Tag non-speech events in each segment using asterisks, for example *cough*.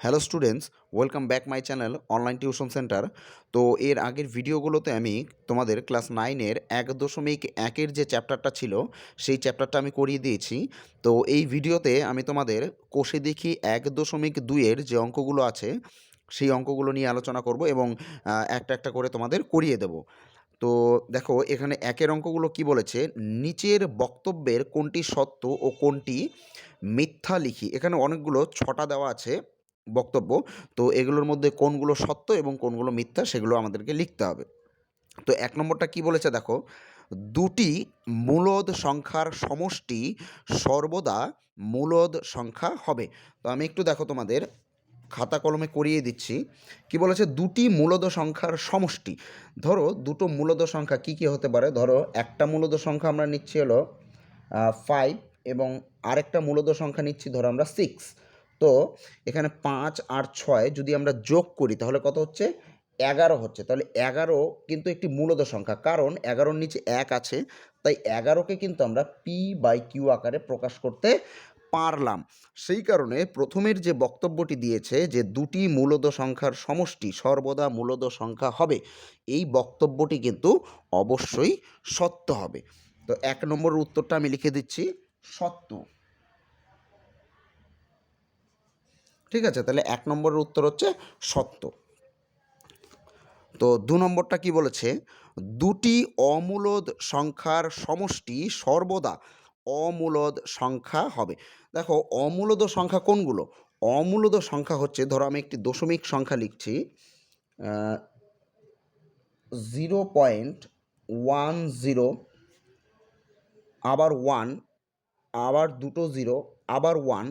Hello students, welcome back my channel online tuition centre. তো এর আগের ভিডিওগুলোতে আমি তোমাদের ক্লাস নাইনের এক দশমিক একের যে চ্যাপ্টারটা ছিল, সেই চ্যাপ্টারটা আমি করিয়ে দিয়েছি। তো এই ভিডিওতে আমি তোমাদের কোষে দেখি এক দশমিক দুইয়ের যে অঙ্কগুলো আছে, সেই অঙ্কগুলো নিয়ে আলোচনা করব এবং একটা একটা করে তোমাদের করিয়ে দেব। তো দেখো, এখানে একের অঙ্কগুলো কি বলেছে? নিচের বক্তব্যের কোনটি সত্য ও কোনটি মিথ্যা লিখি। এখানে অনেকগুলো ছটা দেওয়া আছে। বক্তব্য। তো এগুলোর মধ্যে কোনগুলো সত্য এবং কোনগুলো মিথ্যা সেগুলো আমাদেরকে লিখতে হবে। তো এক নম্বরটা কি বলেছে দেখো, দুটি মূলদ সংখ্যার সমষ্টি সর্বদা মূলদ সংখ্যা হবে। তো আমি একটু দেখো তোমাদের, খাতা কলমে করিয়ে দিচ্ছি। কি বলেছে? দুটি মূলদ সংখ্যার সমষ্টি। ধরো দুটো মূলদ সংখ্যা কি কি হতে পারে? ধরো একটা মূলদ সংখ্যা আমরা নিচ্ছি হলো ফাইভ এবং আরেকটা মূলদ সংখ্যা নিচ্ছি ধরো আমরা সিক্স তো এখানে পাঁচ আর ছয় যদি আমরা যোগ করি, তাহলে কত হচ্ছে? এগারো হচ্ছে। তাহলে এগারো কিন্তু একটি মূলত সংখ্যা, কারণ এগারোর নিচে এক আছে, তাই এগারোকে কিন্তু আমরা পি বাই কিউ আকারে প্রকাশ করতে পারলাম। সেই কারণে প্রথমের যে বক্তব্যটি দিয়েছে যে দুটি মূলদ সংখ্যার সমষ্টি সর্বদা মূলদ সংখ্যা হবে, এই বক্তব্যটি কিন্তু অবশ্যই সত্য হবে। তো এক নম্বরের উত্তরটা আমি লিখে দিচ্ছি, সত্য। ঠিক আছে? তাহলে এক নম্বরের উত্তর হচ্ছে সত্য। তো দু নম্বরটা কি বলেছে? দুটি অমূলদ সংখ্যার সমষ্টি সর্বদা অমূলদ সংখ্যা হবে। দেখো, অমূলদ সংখ্যা কোনগুলো? অমূলদ সংখ্যা হচ্ছে, ধরো আমি একটি দশমিক সংখ্যা লিখছি জিরো পয়েন্ট ওয়ান জিরো, আবার ওয়ান, আবার দুটো জিরো, আবার ওয়ান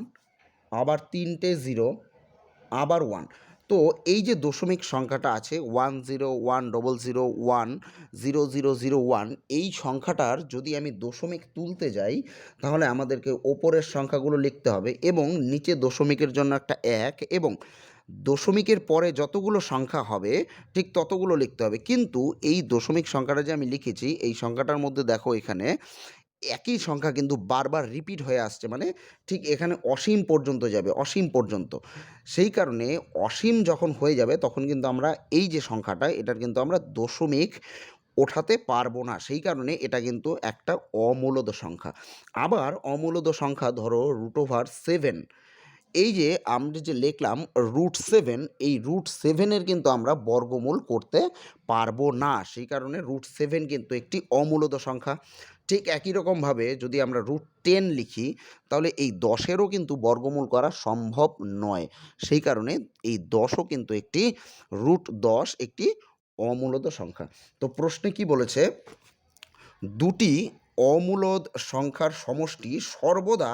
আবার তিনটে জিরো, আবার ওয়ান তো এই যে দশমিক সংখ্যাটা আছে one zero one double zero one zero zero zero one এই সংখ্যাটার যদি আমি দশমিক তুলতে যাই, তাহলে আমাদেরকে ওপরের সংখ্যাগুলো লিখতে হবে এবং নিচে দশমিকের জন্য একটা এক এবং দশমিকের পরে যতগুলো সংখ্যা হবে, ঠিক ততগুলো লিখতে হবে। কিন্তু এই দশমিক সংখ্যাটা যে আমি লিখেছি, এই সংখ্যাটার মধ্যে দেখো এখানে একই সংখ্যা কিন্তু বারবার রিপিট হয়ে আসছে মানে ঠিক এখানে অসীম পর্যন্ত যাবে, অসীম পর্যন্ত। সেই কারণে অসীম যখন হয়ে যাবে, তখন কিন্তু আমরা এই যে সংখ্যাটা, এটার কিন্তু আমরা দশমিক ওঠাতে পারব না। সেই কারণে এটা কিন্তু একটা অমূলদ সংখ্যা। আবার অমূলদ সংখ্যা ধরো রুট ওভার সেভেন এই যে আমরা যে লিখলাম রুট সেভেন এই রুট সেভেনের কিন্তু আমরা বর্গমূল করতে পারব না। সেই কারণে রুট সেভেন কিন্তু একটি অমূলত সংখ্যা। ঠিক একই রকমভাবে যদি আমরা রুট টেন লিখি, তাহলে এই দশেরও কিন্তু বর্গমূল করা সম্ভব নয়। সেই কারণে এই দশও কিন্তু একটি রুট দশ, একটি অমূলত সংখ্যা। তো প্রশ্নে কি বলেছে? দুটি অমূলদ সংখ্যার সমষ্টি সর্বদা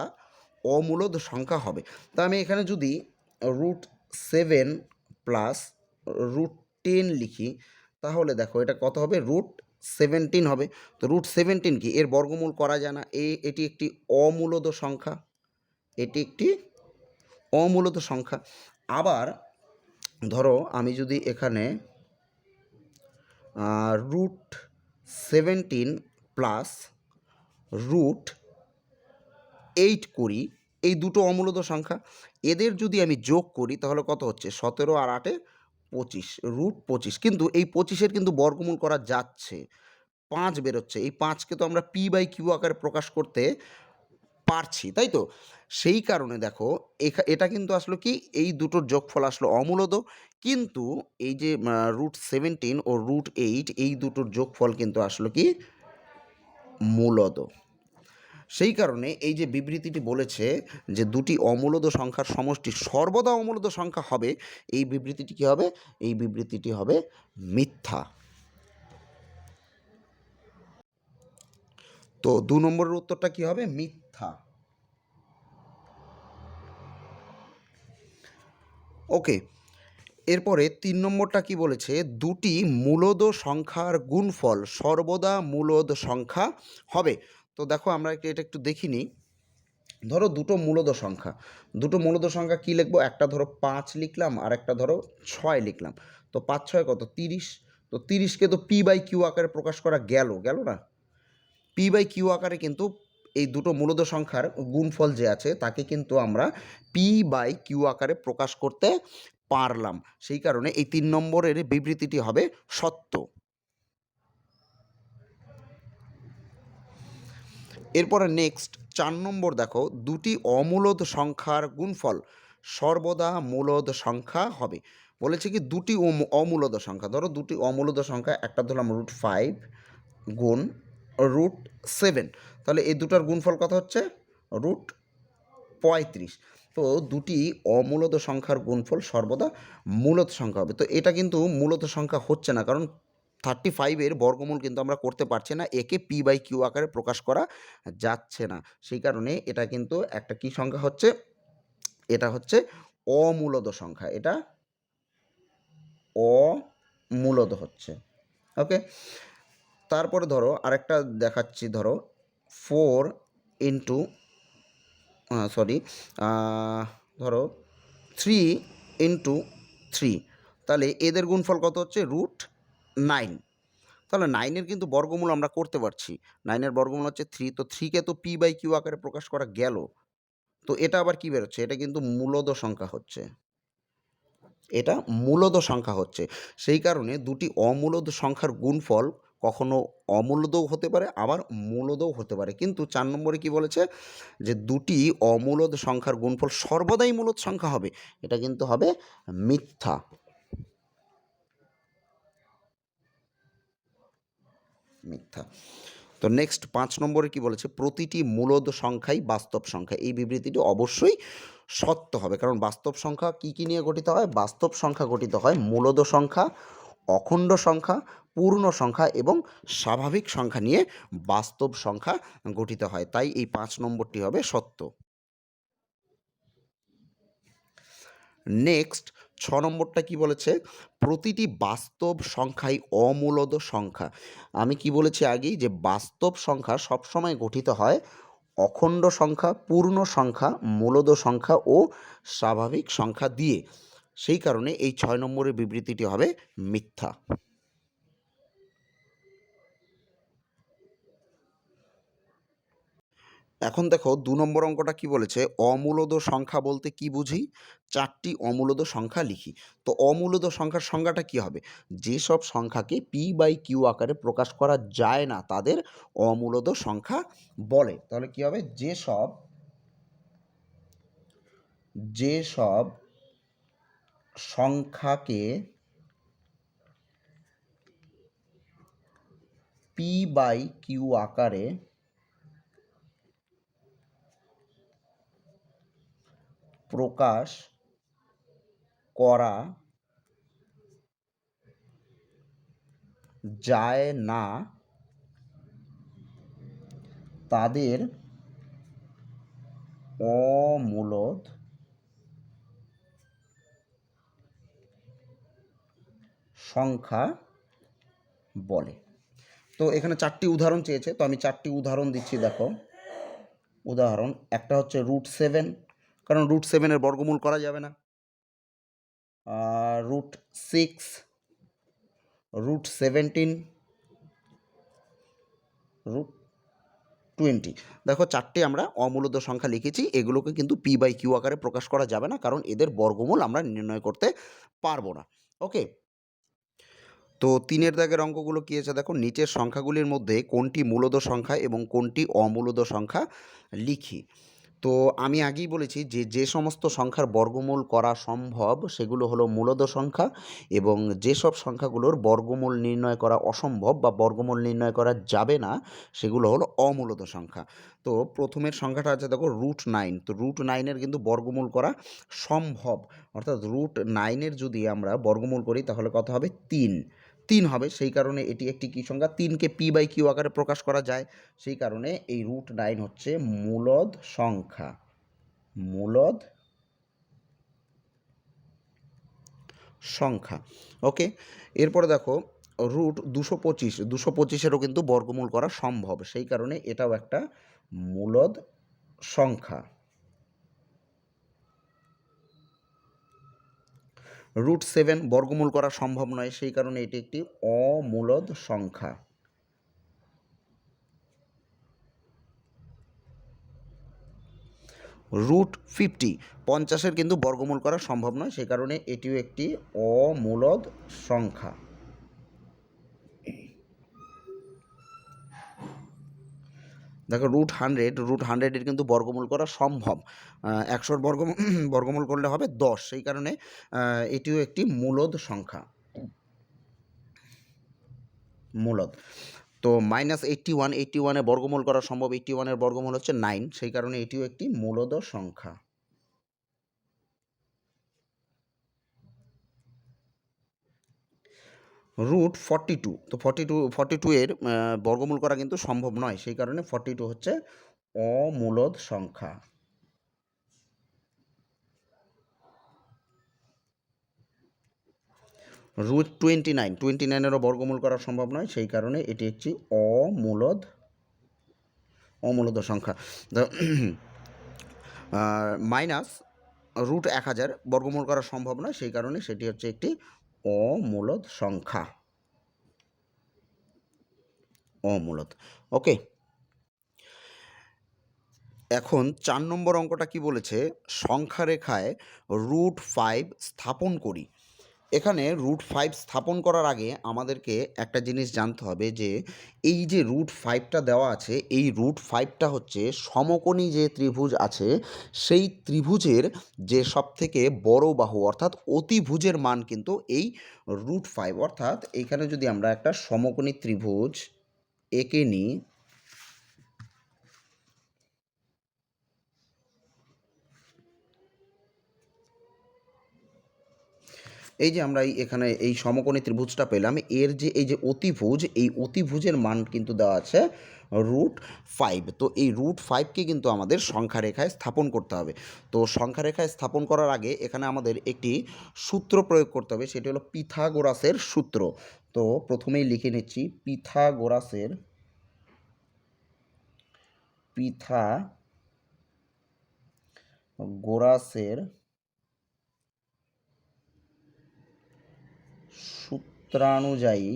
অমূলদ সংখ্যা হবে। তা আমি এখানে যদি root seven plus root ten লিখি, তাহলে দেখো এটা কত হবে? রুট সেভেন্টিন হবে। তো রুট সেভেন্টিন কি? এর বর্গমূল করা যায় না। এ, এটি একটি অমূলদ সংখ্যা। এটি একটি অমূলদ সংখ্যা। আবার ধরো আমি যদি এখানে root seventeen plus root eight করি, এই দুটো অমূলত সংখ্যা, এদের যদি আমি যোগ করি, তাহলে কত হচ্ছে? সতেরো আর আটে পঁচিশ রুট পঁচিশ। কিন্তু এই পঁচিশের কিন্তু বর্গমূল করা যাচ্ছে, পাঁচ বেরোচ্ছে। এই পাঁচকে তো আমরা পি বাই কিউ আকারে প্রকাশ করতে পারছি, তাই তো? সেই কারণে দেখো এটা কিন্তু আসলো কি? এই দুটোর যোগফল আসলো অমূলদ। কিন্তু এই যে রুট সেভেন্টিন ও রুট এইট এই দুটোর যোগফল কিন্তু আসলো কি? মূলদ। সেই কারণে এই যে বিবৃতিটি বলেছে যে দুটি অমূলদ সংখ্যার সমষ্টি সর্বদা অমূলদ সংখ্যা হবে, এই বিবৃতিটি কী হবে? এই বিবৃতিটি হবে মিথ্যা। তো দু নম্বরের উত্তরটা কি হবে? মিথ্যা। ওকে এরপরে তিন নম্বরটা কি বলেছে? দুটি মূলদ সংখ্যার গুণফল সর্বদা মূলদ সংখ্যা হবে। তো দেখো আমরা এটা একটু দেখিনি ধরো দুটো মূলদ সংখ্যা। দুটো মূলদ সংখ্যা কী লিখব? একটা ধরো পাঁচ লিখলাম, আর একটা ধরো ছয় লিখলাম। তো পাঁচ, ছয় কত? তিরিশ। তো তিরিশকে তো পি বাই কিউ আকারে প্রকাশ করা গেল। গেল না? পি বাই কিউ আকারে কিন্তু এই দুটো মূলদ সংখ্যার গুণফল যে আছে, তাকে কিন্তু আমরা পি বাই কিউ আকারে প্রকাশ করতে পারলাম। সেই কারণে এই তিন নম্বরের বিবৃতিটি হবে সত্য। এরপরে নেক্সট চার নম্বর দেখো, দুটি অমূলদ সংখ্যার গুণফল সর্বদা মূলদ সংখ্যা হবে। বলেছে কি, দুটি অম- অমূলদ সংখ্যা। ধরো দুটি অমূলদ সংখ্যা, একটা ধরলাম রুট ফাইভ গুণ রুট সেভেন তাহলে এই দুটার গুণফল কত হচ্ছে? রুট পঁয়ত্রিশ। তো দুটি অমূলদ সংখ্যার গুণফল সর্বদা মূলত সংখ্যা হবে। তো এটা কিন্তু মূলত সংখ্যা হচ্ছে না, কারণ থার্টি ফাইভের বর্গমূল কিন্তু আমরা করতে পারছি না। একে পি বাই কিউ আকারে প্রকাশ করা যাচ্ছে না। সেই কারণে এটা কিন্তু একটা কি সংখ্যা হচ্ছে? এটা হচ্ছে অমূলদ সংখ্যা। এটা অমূলদ হচ্ছে। ওকে? তারপরে ধরো, আরেকটা দেখাচ্ছি ধরো। ফোর ইন্টু সরি ধরো থ্রি ইন্টু থ্রি তাহলে এদের গুণফল কত হচ্ছে? Root nine. তাহলে নাইনের কিন্তু বর্গমূল আমরা করতে পারছি। নাইনের বর্গমূল হচ্ছে থ্রি, তো থ্রিকে তো পি বাই কিউ আকারে প্রকাশ করা গেল। তো এটা আবার কী বেরোচ্ছে? এটা কিন্তু মূলদ সংখ্যা হচ্ছে। এটা মূলদ সংখ্যা হচ্ছে। সেই কারণে দুটি অমূলদ সংখ্যার গুণফল কখনো অমূলদও হতে পারে, আবার মূলদও হতে পারে। কিন্তু চার নম্বরে কি বলেছে? যে দুটি অমূলদ সংখ্যার গুণফল সর্বদাই মূলদ সংখ্যা হবে। এটা কিন্তু হবে মিথ্যা। মিথ্যা। তো নেক্সট পাঁচ নম্বরে কি বলেছে? প্রতিটি মূলদ সংখ্যাই বাস্তব সংখ্যা। এই বিবৃতিটি অবশ্যই সত্য হবে। কারণ বাস্তব সংখ্যা কি কি নিয়ে গঠিত হয়? বাস্তব সংখ্যা গঠিত হয় মূলদ সংখ্যা, অখণ্ড সংখ্যা, পূর্ণ সংখ্যা এবং স্বাভাবিক সংখ্যা নিয়ে বাস্তব সংখ্যা গঠিত হয়। তাই এই পাঁচ নম্বরটি হবে সত্য। নেক্সট ছ নম্বরটা কি বলেছে? প্রতিটি বাস্তব সংখ্যাই অমূলদ সংখ্যা। আমি কি বলেছি আগেই যে বাস্তব সংখ্যা সবসময় গঠিত হয় অখণ্ড সংখ্যা, পূর্ণ সংখ্যা, মূলদ সংখ্যা ও স্বাভাবিক সংখ্যা দিয়ে। সেই কারণে এই ছয় নম্বরের বিবৃতিটি হবে মিথ্যা। এখন দেখো দু নম্বর অঙ্কটা কি বলেছে? অমূলদ সংখ্যা বলতে কি বুঝি? চারটি অমূলদ সংখ্যা লিখি। তো অমূলদ সংখ্যার সংজ্ঞাটা কি হবে? যেসব সংখ্যাকে পি বাই কিউ আকারে প্রকাশ করা যায় না, তাদের অমূলদ সংখ্যা বলে। তাহলে কি হবে? যেসব যেসব সংখ্যাকে পি বাই কিউ আকারে প্রকাশ করা যায় না। তাদের অমূলত সংখ্যা বলে। তো এখানে চারটি উদাহরণ চেয়েছে, তো আমি চারটি উদাহরণ দিচ্ছি, দেখো। উদাহরণ, একটা হচ্ছে রুট সেভেন কারণ রুট সেভেনের বর্গমূল করা যাবে না। Root six root seventeen root twenty দেখো চারটে আমরা অমূলদ সংখ্যা লিখেছি, এগুলোকে কিন্তু পি বাই কিউ আকারে প্রকাশ করা যাবে না, কারণ এদের বর্গমূল আমরা নির্ণয় করতে পারব না। ওকে? তো তিনের দাগের অঙ্কগুলো কী আছে? দেখো নিচের সংখ্যাগুলির মধ্যে কোনটি মূলদ সংখ্যা এবং কোনটি অমূলদ সংখ্যা লিখি। তো আমি আগেই বলেছি যে যে সমস্ত সংখ্যার বর্গমূল করা সম্ভব, সেগুলো হলো মূলদ সংখ্যা এবং যেসব সংখ্যাগুলোর বর্গমূল নির্ণয় করা অসম্ভব বা বর্গমূল নির্ণয় করা যাবে না, সেগুলো হলো অমূলদ সংখ্যা। তো প্রথমের সংখ্যাটা আছে দেখো রুট নাইন তো রুট নাইনের কিন্তু বর্গমূল করা সম্ভব। অর্থাৎ রুট নাইনের যদি আমরা বর্গমূল করি, তাহলে কত হবে? তিন। তিন হবে। সেই কারণে এটি একটি কী সংখ্যা তিনকে পি বাই কিউ আকারে প্রকাশ করা যায়। সেই কারণে এই রুট নাইন হচ্ছে মূলদ সংখ্যা। মূলদ সংখ্যা। ওকে? এরপরে দেখো, রুট দুশো পঁচিশ। দুশো পঁচিশেরও কিন্তু বর্গমূল করা সম্ভব। সেই কারণে এটাও একটা মূলদ সংখ্যা। রুট সেভেন বর্গমূল করা সম্ভব নয়, সেই কারণে এটি একটি অমূলদ সংখ্যা। রুট ফিফটি পঞ্চাশের কিন্তু বর্গমূল করা সম্ভব নয়, সেই কারণে এটিও একটি অমূলদ সংখ্যা। দেখো রুট হান্ড্রেড রুট হান্ড্রেডের কিন্তু বর্গমূল করা সম্ভব। একশোর বর্গ *clears throat* বর্গমূল করলে হবে দশ, সেই কারণে এটিও একটি মূলদ সংখ্যা। মূলদ। তো মাইনাস এইট্টি ওয়ান এইট্টি ওয়ানে বর্গমূল করা সম্ভব এইট্টি ওয়ানের বর্গমূল হচ্ছে নাইন সেই কারণে এটিও একটি মূলদ সংখ্যা। রুট ফর্টি টু তো ফর্টি টু ফর্টি টু এর বর্গমূল করা কিন্তু সম্ভব নয়। সেই কারণে ফর্টি টু হচ্ছে অমূলদ সংখ্যা। রুট টোয়েন্টি নাইন টোয়েন্টি নাইনেরও বর্গমূল করা সম্ভব নয়। সেই কারণে এটি একটি অমূলদ অমূলদ সংখ্যা। মাইনাস রুট এক হাজার বর্গমূল করা সম্ভব নয়। সেই কারণে সেটি হচ্ছে একটি অমূলদ সংখ্যা। অমূলদ। ওকে এখন চার নম্বর অঙ্কটা কি বলেছে? সংখ্যা রেখায় রুট ফাইভ স্থাপন করি। এখানে রুট ফাইভ স্থাপন করার আগে আমাদেরকে একটা জিনিস জানতে হবে যে, এই যে রুট ফাইভটা দেওয়া আছে, এই রুট ফাইভটা হচ্ছে সমকোণী যে ত্রিভুজ আছে, সেই ত্রিভুজের যে সব থেকে বড় বাহু, অর্থাৎ অতিভুজের মান কিন্তু এই রুট ফাইভ অর্থাৎ এইখানে যদি আমরা একটা সমকোণী ত্রিভুজ এঁকে নিই এই যে আমরা এই এখানে এই সমকোণী ত্রিভুজটা পেলাম, এর যে এই যে অতিভুজ, এই অতিভুজের মান কিন্তু দেওয়া আছে রুট ফাইভ তো এই রুট ফাইভকে কিন্তু আমাদের সংখ্যা রেখায় স্থাপন করতে হবে। তো সংখ্যা রেখায় স্থাপন করার আগে এখানে আমাদের একটি সূত্র প্রয়োগ করতে হবে, সেটি হলো পিথাগোরাসের সূত্র। তো প্রথমেই লিখে নিচ্ছি, পিথাগোরাসের পিথা গোরাসের সূত্রানুযায়ী,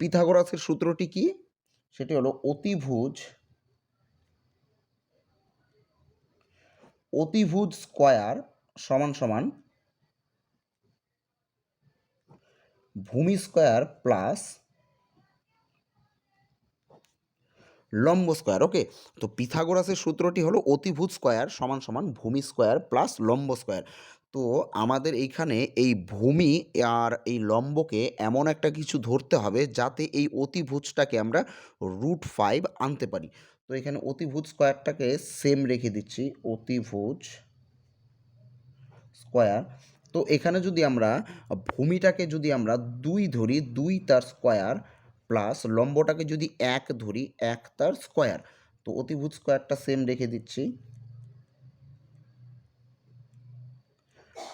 পিথাগোরাসের সূত্রটি কি? সেটি হলো অতিভুজ অতিভুজ স্কয়ার সমান সমান ভূমি স্কয়ার প্লাস লম্ব স্কয়ার। ওকে, তো পিথাগোরাসের সূত্রটি হলো অতিভুজ স্কয়ার সমান সমান ভূমি স্কয়ার প্লাস লম্ব স্কয়ার। তো আমাদের এইখানে এই ভূমি আর এই লম্বকে এমন একটা কিছু ধরতে হবে যাতে এই অতিভুজটাকে আমরা রুট ফাইভ আনতে পারি। তো এখানে অতিভুজ স্কয়ারটাকে সেম রেখে দিচ্ছি, অতিভুজ স্কয়ার। তো এখানে যদি আমরা ভূমিটাকে যদি আমরা দুই ধরি, দুই তার স্কয়ার প্লাস লম্বটাকে যদি এক ধরি, এক তার স্কয়ার। তো অতিভুজ স্কয়ারটা সেম রেখে দিচ্ছি।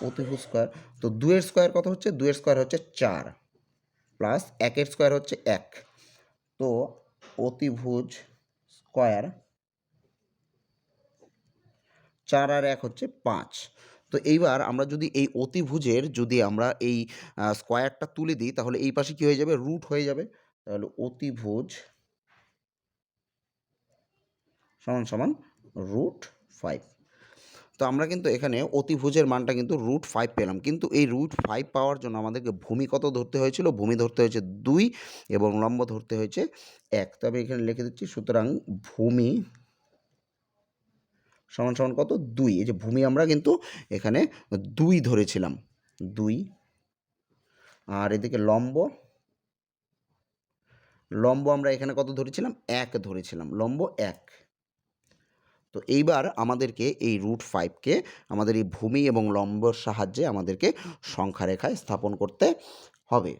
অতিভুজ স্কোয়ার। তো দুয়ের স্কোয়ার কত হচ্ছে? দুয়ের স্কোয়ার হচ্ছে চার প্লাস একের স্কোয়ার হচ্ছে এক। তো অতিভুজ স্কোয়ার চার আর এক হচ্ছে পাঁচ। তো এইবার আমরা যদি এই অতিভুজের যদি আমরা এই স্কোয়ারটা তুলে দিই, তাহলে এই পাশে কি হয়ে যাবে? রুট হয়ে যাবে। তাহলে অতিভুজ সমান সমান রুট ফাইভ। তো আমরা কিন্তু এখানে অতিভুজের মানটা কিন্তু রুট ফাইভ পেলাম। কিন্তু এই রুট ফাইভ পাওয়ার জন্য আমাদেরকে ভূমি কত ধরতে হয়েছিল? ভূমি ধরতে হয়েছে দুই এবং লম্ব ধরতে হয়েছে এক। তো আমি এখানে লিখে দিচ্ছি, সুতরাং ভূমি সমান সমান কত? দুই। এই যে ভূমি আমরা কিন্তু এখানে দুই ধরেছিলাম। দুই আর এদিকে লম্ব লম্ব আমরা এখানে কত ধরেছিলাম? এক ধরেছিলাম। লম্ব এক। তো এইবার আমাদেরকে এই রুট ফাইভকে আমাদের এই ভূমি এবং লম্বর সাহায্যে আমাদেরকে সংখ্যা রেখায় স্থাপন করতে হবে।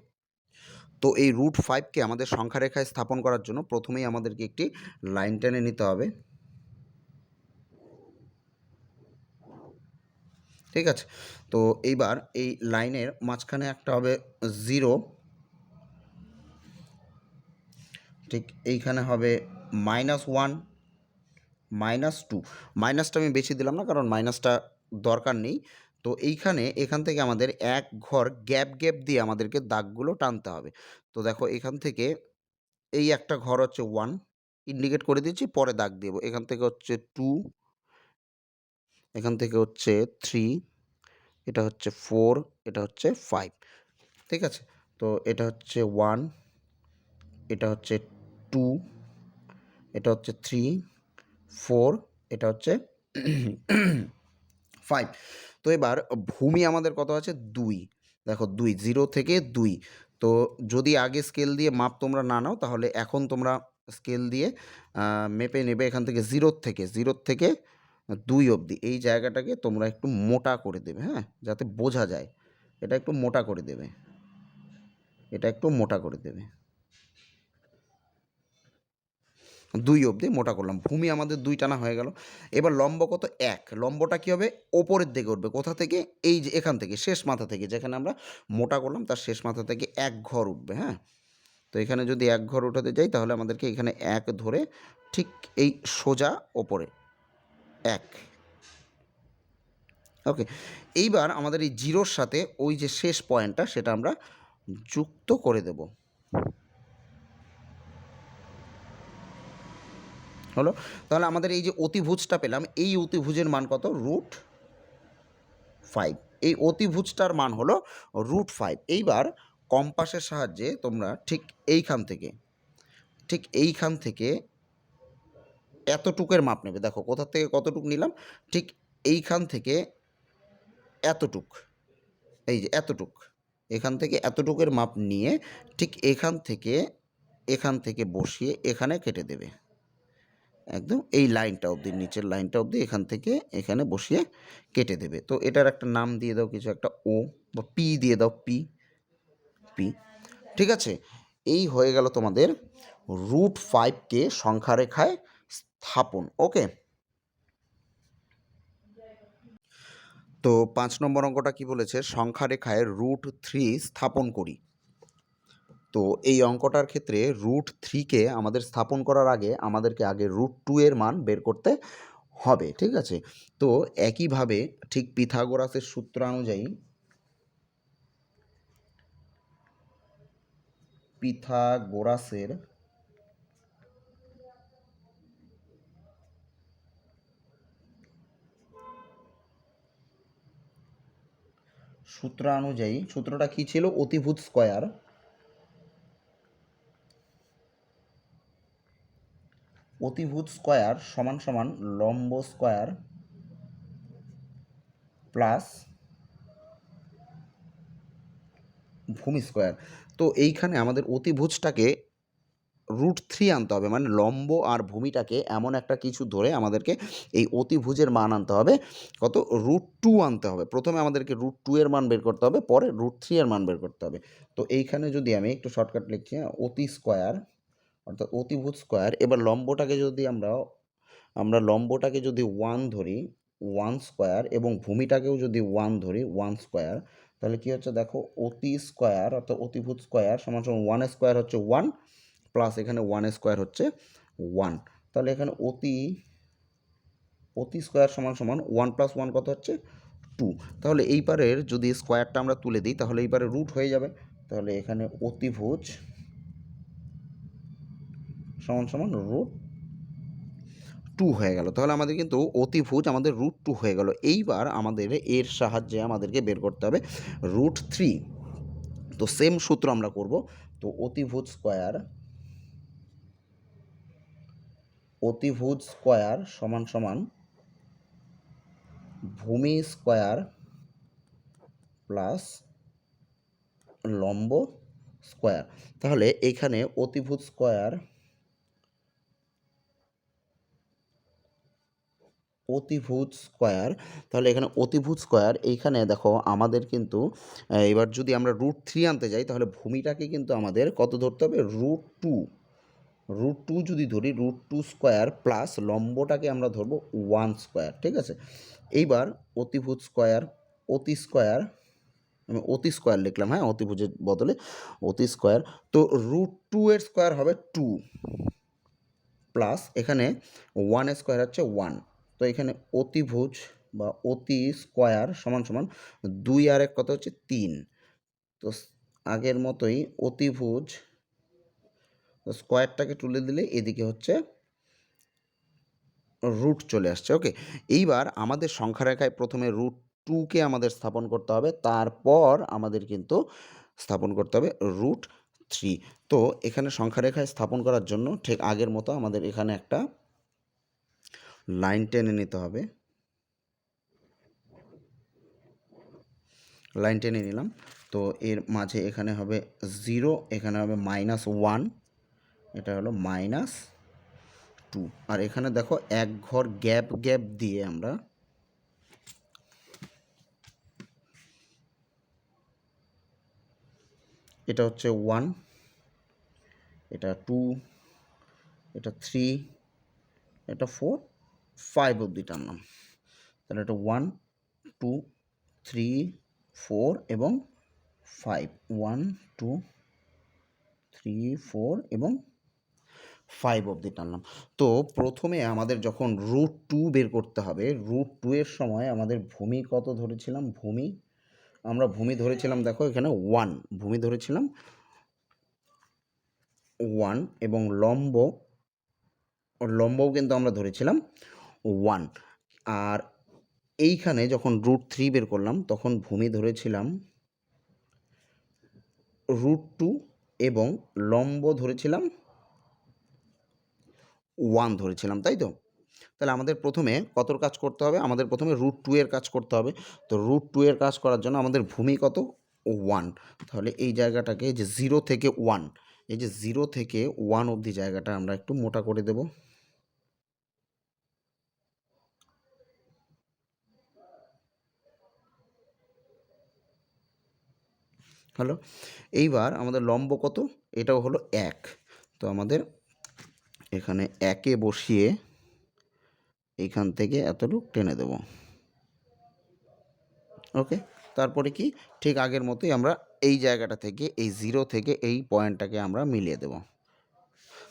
তো এই রুট ফাইভকে আমাদের সংখ্যা রেখায় স্থাপন করার জন্য প্রথমেই আমাদেরকে একটি লাইন টেনে নিতে হবে। ঠিক আছে? তো এইবার এই লাইনের মাঝখানে একটা হবে জিরো। ঠিক এইখানে হবে মাইনাস ওয়ান। Minus two. মাইনাসটা আমি বেশি দিলাম না, কারণ মাইনাসটা দরকার নেই। তো এইখানে, এখান থেকে আমাদের এক ঘর গ্যাপ গ্যাপ দিয়ে আমাদেরকে দাগগুলো টানতে হবে। তো দেখো, এখান থেকে এই একটা ঘর হচ্ছে ওয়ান ইন্ডিকেট করে দিচ্ছি পরে দাগ দেব। এখান থেকে হচ্ছে টু এখান থেকে হচ্ছে থ্রি এটা হচ্ছে ফোর এটা হচ্ছে ফাইভ ঠিক আছে? তো এটা হচ্ছে ওয়ান এটা হচ্ছে টু এটা হচ্ছে থ্রি ফোর, এটা হচ্ছে *clears throat* ফাইভ তো এবার ভূমি আমাদের কত আছে? দুই। দেখো, দুই জিরো থেকে দুই। তো যদি আগে স্কেল দিয়ে মাপ তোমরা না নাও, তাহলে এখন তোমরা স্কেল দিয়ে মেপে নেবে এখান থেকে জিরোর থেকে। জিরোর থেকে দুই অবধি। এই জায়গাটাকে তোমরা একটু মোটা করে দেবে হ্যাঁ? যাতে বোঝা যায়। এটা একটু মোটা করে দেবে। এটা একটু মোটা করে দেবে। দুই অবধি মোটা করলাম। ভূমি আমাদের দুই টানা হয়ে গেল। এবার লম্ব কত? এক। লম্বটা কী হবে? ওপরের দিকে উঠবে। কোথা থেকে? এই যে এখান থেকে, শেষ মাথা থেকে, যেখানে আমরা মোটা করলাম, তার শেষ মাথা থেকে এক ঘর উঠবে হ্যাঁ? তো এখানে যদি এক ঘর উঠাতে যাই, তাহলে আমাদেরকে এখানে এক ধরে ঠিক এই সোজা ওপরে। এক। ওকে। এইবার আমাদের এই জিরোর সাথে ওই যে শেষ পয়েন্টটা, সেটা আমরা যুক্ত করে দেব। হলো। তাহলে আমাদের এই যে অতিভুজটা পেলাম, এই অতিভুজের মান কত? Root five. এই অতিভুজটার মান হলো রুট ফাইভ। এইবার কম্পাসের সাহায্যে তোমরা ঠিক এইখান থেকে, ঠিক এইখান থেকে এতটুকের মাপ নেবে। দেখো কোথা থেকে কতটুক নিলাম? ঠিক এইখান থেকে এতটুক। এই যে এতটুক। এখান থেকে এতটুকের মাপ নিয়ে ঠিক এখান থেকে এখান থেকে বসিয়ে এখানে কেটে দেবে। একদম এই লাইনটা অবধি, নিচের লাইনটা অবধি এখান থেকে এখানে বসিয়ে কেটে দেবে। তো এটার একটা নাম দিয়ে দাও, কিছু একটা ও বা পি দিয়ে দাও, পি পি। ঠিক আছে? এই হয়ে গেল তোমাদের রুট ফাইভকে সংখ্যারেখায় স্থাপন, ওকে? তো পাঁচ নম্বর অঙ্কটা কি বলেছে? সংখ্যারেখায় রুট থ্রি স্থাপন করি। তো এই অঙ্কটার ক্ষেত্রে রুট থ্রিকে আমাদের স্থাপন করার আগে আমাদেরকে আগে রুট টু এর মান বের করতে হবে, ঠিক আছে? তো একইভাবে ঠিক পিথাগোরাসের সূত্র অনুযায়ী পিথাগোরাসের সূত্র অনুযায়ী সূত্রটা কি ছিল? অতিভূত স্কয়ার অতিভুজ স্কয়ার সমান সমান লম্ব স্কয়ার প্লাস ভূমি স্কয়ার। তো এইখানে আমাদের অতিভুজটাকে রুট থ্রি আনতে হবে মানে লম্ব আর ভূমিটাকে এমন একটা কিছু ধরে আমাদেরকে এই অতিভুজের মান আনতে হবে। কত? রুট টু আনতে হবে। প্রথমে আমাদেরকে রুট টু এর মান বের করতে হবে পরে রুট থ্রি এর মান বের করতে হবে। তো এইখানে যদি আমি একটু শর্টকাট লিখছি হ্যাঁ, অতি স্কোয়ার অর্থাৎ অতিভুজ স্কোয়ার। এবার লম্বটাকে যদি আমরা আমরা লম্বটাকে যদি ওয়ান ধরি, ওয়ান স্কোয়ার এবং ভূমিটাকেও যদি ওয়ান ধরি, ওয়ান স্কোয়ার, তাহলে কী হচ্ছে দেখো, অতি স্কোয়ার অর্থাৎ অতিভূত স্কোয়ার সমান সমান ওয়ান স্কোয়ার হচ্ছে ওয়ান, প্লাস এখানে ওয়ান স্কোয়ার হচ্ছে ওয়ান। তাহলে এখানে অতি অতি স্কোয়ার সমান সমান ওয়ান প্লাস ওয়ান কত হচ্ছে? টু। তাহলে এই পারের যদি স্কোয়ারটা আমরা তুলে দিই, তাহলে এই পারে রুট হয়ে যাবে। তাহলে এখানে অতিভুজ সমান সমান রুট টু হয়ে গেল। তাহলে আমাদের কিন্তু অতিভুজ আমাদের রুট টু হয়ে গেল। এইবার আমাদের এর সাহায্যে আমাদেরকে বের করতে হবে রুট থ্রি তো সেম সূত্র আমরা করব। তো অতিভুজ স্কোয়ার অতিভুজ স্কোয়ার সমান সমান ভূমি স্কোয়ার প্লাস লম্ব স্কোয়ার তাহলে এখানে অতিভুজ স্কোয়ার অতিভুজ স্কোয়ার। তাহলে এখানে অতিভূত স্কোয়ার, এইখানে দেখো আমাদের কিন্তু এবার যদি আমরা রুট থ্রি আনতে যাই, তাহলে ভূমিটাকে কিন্তু আমাদের কত ধরতে হবে? Root two. রুট টু যদি ধরি, রুট টু স্কোয়ার প্লাস লম্বটাকে আমরা ধরবো ওয়ান স্কোয়ার, ঠিক আছে? এইবার অতিভূত স্কোয়ার, অতি স্কোয়ার, আমি অতি স্কোয়ার লিখলাম হ্যাঁ? অতিভুজের বদলে অতি স্কোয়ার। তো রুট টু এর স্কোয়ার হবে টু, প্লাস এখানে ওয়ান স্কোয়ার হচ্ছে ওয়ান। তো এখানে অতিভুজ বা অতি স্কোয়ার সমান সমান দুই আর এক কত হচ্ছে তিন। তো আগের মতোই অতিভুজ স্কোয়ারটাকে তুলে দিলে এদিকে হচ্ছে রুট চলে আসছে। ওকে, এইবার আমাদের সংখ্যা রেখায় প্রথমে রুট টুকে আমাদের স্থাপন করতে হবে, তারপর আমাদের কিন্তু স্থাপন করতে হবে রুট থ্রি। তো এখানে সংখ্যা রেখায় স্থাপন করার জন্য ঠিক আগের মতো আমাদের এখানে একটা লাইন টেনে নিতে হবে। লাইন টেনে নিলাম। তো এর মাঝে এখানে হবে জিরো, এখানে হবে মাইনাস ওয়ান। এটা হলো মাইনাস টু। আর এখানে দেখো এক ঘর গ্যাপ গ্যাপ দিয়ে আমরা এটা হচ্ছে ওয়ান, এটা টু, এটা থ্রি, এটা ফোর ফাইভ অবধি টানলাম। তাহলে এটা ওয়ান টু থ্রি ফোর এবং five one two three four এবং ফাইভ অবধি টানলাম। তো প্রথমে আমাদের যখন রুট টু বের করতে হবে রুট টু এর সময় আমাদের ভূমি কত ধরেছিলাম? ভূমি, আমরা ভূমি ধরেছিলাম দেখো এখানে ওয়ান ভূমি ধরেছিলাম ওয়ান এবং লম্ব, লম্বও কিন্তু আমরা ধরেছিলাম ওয়ান আর এইখানে যখন রুট থ্রি বের করলাম, তখন ভূমি ধরেছিলাম রুট টু এবং লম্ব ধরেছিলাম ওয়ান ধরেছিলাম, তাই তো? তাহলে আমাদের প্রথমে কতর কাজ করতে হবে? আমাদের প্রথমে রুট টু এর কাজ করতে হবে। তো রুট টু এর কাজ করার জন্য আমাদের ভূমি কত? ওয়ান তাহলে এই জায়গাটাকে যে জিরো থেকে ওয়ান এই যে জিরো থেকে ওয়ান অবধি জায়গাটা আমরা একটু মোটা করে দেব। হলো এইবার আমাদের লম্ব কত? এটাও হলো এক। তো আমাদের এখানে একে বসিয়ে এইখান থেকে এতটুকু টেনে দেব। ওকে? তারপরে কি? ঠিক আগের মতোই আমরা এই জায়গাটা থেকে, এই জিরো থেকে এই পয়েন্টটাকে আমরা মিলিয়ে দেব।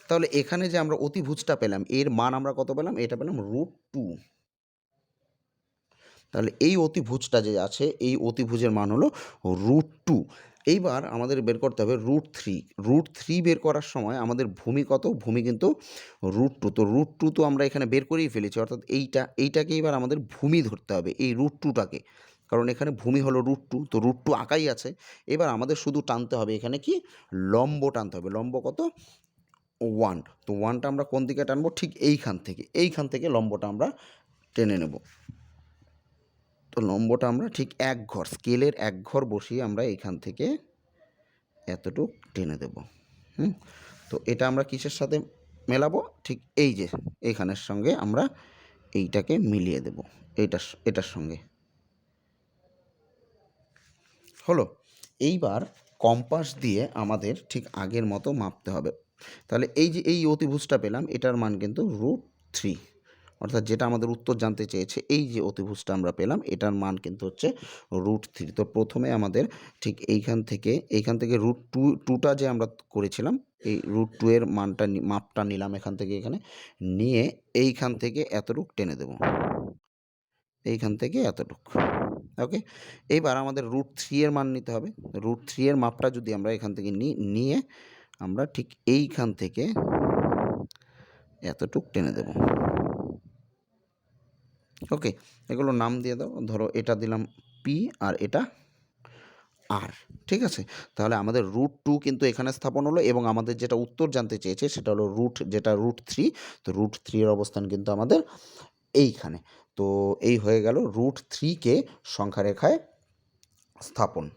তাহলে এখানে যে আমরা অতিভুজটা পেলাম, এর মান আমরা কত পেলাম? এটা পেলাম রুট টু। তাহলে এই অতিভুজটা যে আছে, এই অতিভুজের মান হলো রুট টু। এইবার আমাদের বের করতে হবে রুট থ্রি রুট থ্রি বের করার সময় আমাদের ভূমি কত? ভূমি কিন্তু রুট টু তো রুট টু তো আমরা এখানে বের করেই ফেলেছি, অর্থাৎ এইটা, এইটাকে এবার আমাদের ভূমি ধরতে হবে, এই রুট টুটাকে কারণ এখানে ভূমি হলো রুট টু তো রুট টু আঁকাই আছে। এবার আমাদের শুধু টানতে হবে এখানে কি? লম্ব টানতে হবে। লম্ব কত? ওয়ান তো ওয়ানটা আমরা কোন দিকে টানবো? ঠিক এইখান থেকে। এইখান থেকে লম্বটা আমরা টেনে নেব। তো লম্বটা আমরা ঠিক এক ঘর, স্কেলের এক ঘর বসিয়ে আমরা এইখান থেকে এতটুক টেনে দেব, হুম? তো এটা আমরা কিসের সাথে মেলাবো? ঠিক এই যে এইখানের সঙ্গে আমরা এইটাকে মিলিয়ে দেব, এইটার এটার সঙ্গে। হলো, এইবার কম্পাস দিয়ে আমাদের ঠিক আগের মতো মাপতে হবে। তাহলে এই যে, এই অতিভুজটা পেলাম, এটার মান কিন্তু রুট থ্রি। অর্থাৎ যেটা আমাদের উত্তর জানতে চেয়েছে, এই যে অতিভুজটা আমরা পেলাম, এটার মান কিন্তু হচ্ছে রুট থ্রি তো প্রথমে আমাদের ঠিক এইখান থেকে এইখান থেকে রুট টু টুটা যে আমরা করেছিলাম, এই রুট টু এর মানটা মাপটা নিলাম এখান থেকে এখানে, নিয়ে এইখান থেকে এতটুক টেনে দেব। এইখান থেকে এতটুক ওকে এইবার আমাদের রুট থ্রি এর মান নিতে হবে। রুট থ্রি এর মাপটা যদি আমরা এখান থেকে নিই নিয়ে আমরা ঠিক এইখান থেকে এতটুক টেনে দেব। ওকে, এগুলো নাম দিয়ে দাও। ধরো এটা দিলাম পি আর এটা আর ঠিক আছে? তাহলে আমাদের রুট টু কিন্তু এখানে স্থাপন হলো এবং আমাদের যেটা উত্তর জানতে চেয়েছে সেটা হলো রুট যেটা রুট থ্রি তো রুট থ্রির অবস্থান কিন্তু আমাদের এইখানে। তো এই হয়ে গেল রুট থ্রিকে সংখ্যারেখায় স্থাপন।